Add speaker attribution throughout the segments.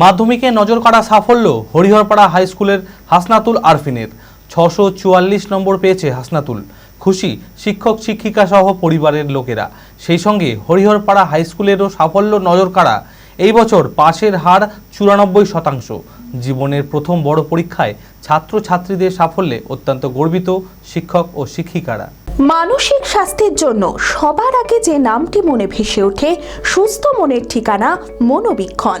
Speaker 1: মাধ্যমিকে নজর কাড়া সাফল্য হরিহরপাড়া হাই স্কুলের হাসনাতুল আরফিনের। ছশো চুয়াল্লিশ নম্বর পেয়েছে হাসনাতুল। খুশি শিক্ষক শিক্ষিকা সহ পরিবারের লোকেরা। সেই সঙ্গে হরিহরপাড়া হাই স্কুলেরও সাফল্য নজর কাড়া এই বছর পাশের হার চুরানব্বই শতাংশ। জীবনের প্রথম বড় পরীক্ষায় ছাত্রছাত্রীদের সাফল্যে অত্যন্ত গর্বিত শিক্ষক ও শিক্ষিকারা।
Speaker 2: মানসিক স্বাস্থ্যের জন্য সবার আগে যে নামটি মনে ভেসে ওঠে, সুস্থ মনের ঠিকানা মনোবীক্ষণ।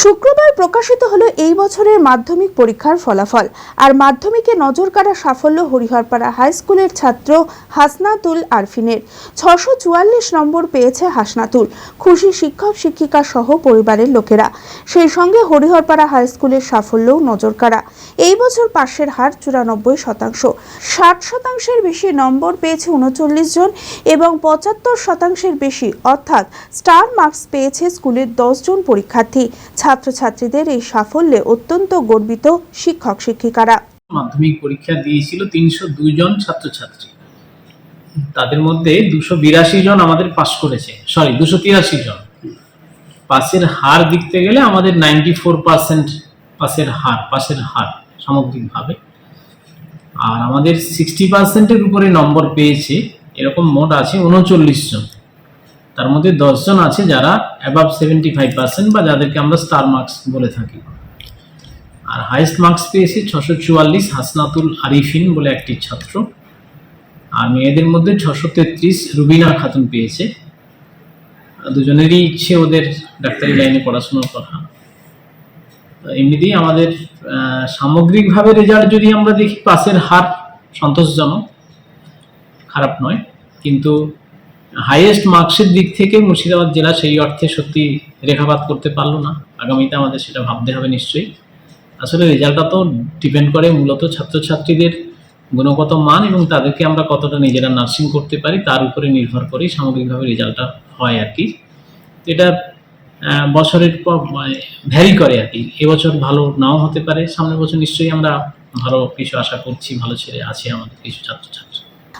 Speaker 2: শুক্রবার প্রকাশিত হলো এই বছরের মাধ্যমিক পরীক্ষার ফলাফল। আর মাধ্যমিকে নজর কাড়া সাফল্য হরিহরপাড়া হাই স্কুলের ছাত্র হাসনাতুল আরফিনের। ছশো চুয়াল্লিশ নম্বর পেয়েছে হাসনাতুল, খুশি শিক্ষক, শিক্ষিকা সহ পরিবারের লোকেরা। সেই সঙ্গে হরিহরপাড়া হাই স্কুলের সাফল্যও নজর কাড়া। এই বছর পাশের হার চুরানব্বই শতাংশ। ষাট শতাংশের বেশি নম্বর পেয়েছে উনচল্লিশ জন এবং পঁচাত্তর শতাংশের বেশি অর্থাৎ স্টার মার্কস পেয়েছে স্কুলের দশ জন পরীক্ষার্থী। ছাত্রছাত্রীদের এই সাফল্যে অত্যন্ত গর্বিত শিক্ষক শিক্ষিকারা।
Speaker 3: মাধ্যমিক পরীক্ষা দিয়েছিল তিনশো দুই জন ছাত্রছাত্রী। তাদের মধ্যে দুশো বিরাশি জন আমাদের পাশ করেছে। সরি দুশো তিরাশি জন। পাশের হার দেখতে গেলে আমাদের নাইনটি ফোর পার্সেন্ট পাশের হার পাশের হার সামগ্রিকভাবে। আর আমাদের সিক্সটি পার্সেন্টের উপরে নম্বর পেয়েছে। এরকম মোট আছে উনচল্লিশ জন। তার মধ্যে দশজন আছে যারা অ্যাবাভ সেভেন্টি ফাইভ পার্সেন্ট বা যাদেরকে আমরা স্টার মার্কস বলে থাকি। আর হাইস্ট মার্কস পেয়েছে ছশো চুয়াল্লিশ হাসনাতুল আরিফিন বলে একটি ছাত্র। আর মেয়েদের মধ্যে ছশো তেত্রিশ রুবিনা খাতুন পেয়েছে। দুজনেরই ইচ্ছে ওদের ডাক্তারি লাইনে পড়াশোনা কথা। এমনিতেই আমাদের সামগ্রিকভাবে রেজাল্ট যদি আমরা দেখি, পাশের হার সন্তোষজনক, খারাপ নয়। কিন্তু হাইয়েস্ট মার্কসের দিক থেকে মুর্শিদাবাদ জেলা সেই অর্থে সত্যি রেখাপাত করতে পারল না। আগামীতে আমাদের সেটা ভাবতে হবে নিশ্চয়ই। আসলে রেজাল্টটা তো ডিপেন্ড করে মূলত ছাত্রছাত্রীদের গুণগত মান এবং তাদেরকে আমরা কতটা নিজেরা নার্সিং করতে পারি, তার উপরে নির্ভর করেই সামগ্রিকভাবে রেজাল্টটা হয় আর কি। এটা বছরের পর ভ্যারি করে আর কি। এবছর ভালো নাও হতে পারে, সামনের বছর নিশ্চয়ই আমরা ভালো কিছু আশা করছি, ভালো ছেলে আছে আমাদের কিছু ছাত্রছাত্রী।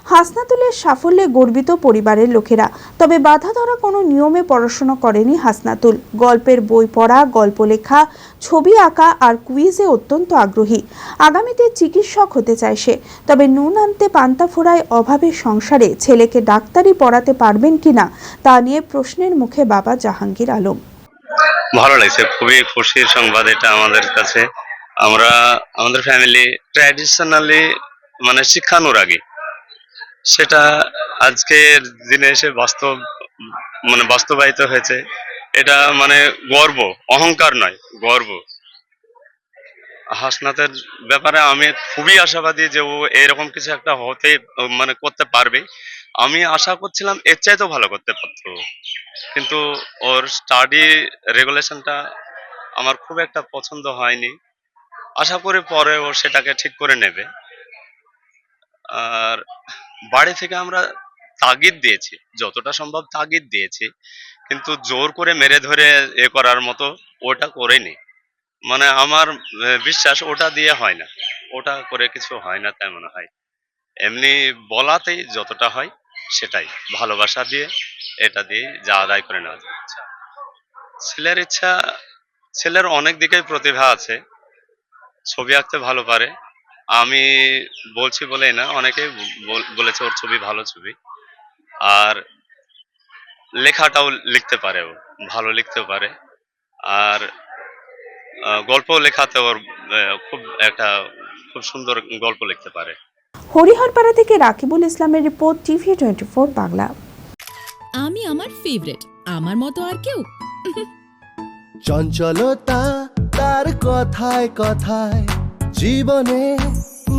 Speaker 2: হাসনাতুলের সাফল্যে গর্বিত পরিবারের লোকেরা। তবে বাধা ধরা কোনো নিয়মে পড়াশোনা করেনি হাসনাতুল। গল্পের বই পড়া, গল্প লেখা, ছবি আঁকা আর কুইজে অত্যন্ত আগ্রহী। আগামীতে চিকিৎসক হতে চায় সে। তবে নুন আনতে পান্তা ফোড়ায় অভাবের সংসারে ছেলেকে ডাক্তারি পড়াতে পারবেন কিনা তা নিয়ে প্রশ্নের মুখে বাবা জাহাঙ্গীর আলম।
Speaker 4: ভালো লাগছে, খুবই খুশির সংবাদ এটা আমাদের কাছে। আমরা, আমাদের ফ্যামিলি ট্র্যাডিশনালি মানে শিক্ষানুরাগী। সেটা আজকের দিনে এসে বাস্তব মানে বাস্তবায়িত হয়েছে। এটা মানে গর্ব, অহংকার নয়, গর্ব। হাসনাতের ব্যাপারে আমি খুবই আশাবাদী যে ও এরকম কিছু একটা হতে মানে করতে পারবে। আমি আশা করছিলাম এর চাইতেও ভালো করতে পারতো। কিন্তু ওর স্টাডি রেগুলেশনটা আমার খুব একটা পছন্দ হয়নি। আশা করি পরে ও সেটাকে ঠিক করে নেবে। আর বাড়ি থেকে আমরা তাগিদ দিয়েছি, যতটা সম্ভব তাগিদ দিয়েছি, কিন্তু জোর করে মেরে ধরে এ করার মতো ওটা করেনি। মানে আমার বিশ্বাস ওটা দিয়ে হয় না, ওটা করে কিছু হয় না তাই মনে হয়। এমনি বলাতেই যতটা হয় সেটাই, ভালোবাসা দিয়ে, এটা দিয়ে যা আদায় করে নেওয়া যায়। ছেলের ইচ্ছা, ছেলের অনেক দিকেই প্রতিভা আছে, ছবি আঁকতে ভালো পারে আমি বলছি বলেই না অনেকেই বল- বলেছে ওর ছবি ভালো ছবি। আর লেখাটাও লিখতে পারে ও ভালো লিখতে পারে। আর গল্প লেখাতে ওর খুব একটা খুব সুন্দর গল্প লিখতে পারে।
Speaker 2: হরিহরপাড়া থেকে রাকিবুল ইসলামের report TV twenty four Bangla.
Speaker 5: আমি আমার ফেভারিট আমার মতো আর কেউ?
Speaker 6: চঞ্চলতা তার কথায় কথায় জীবনে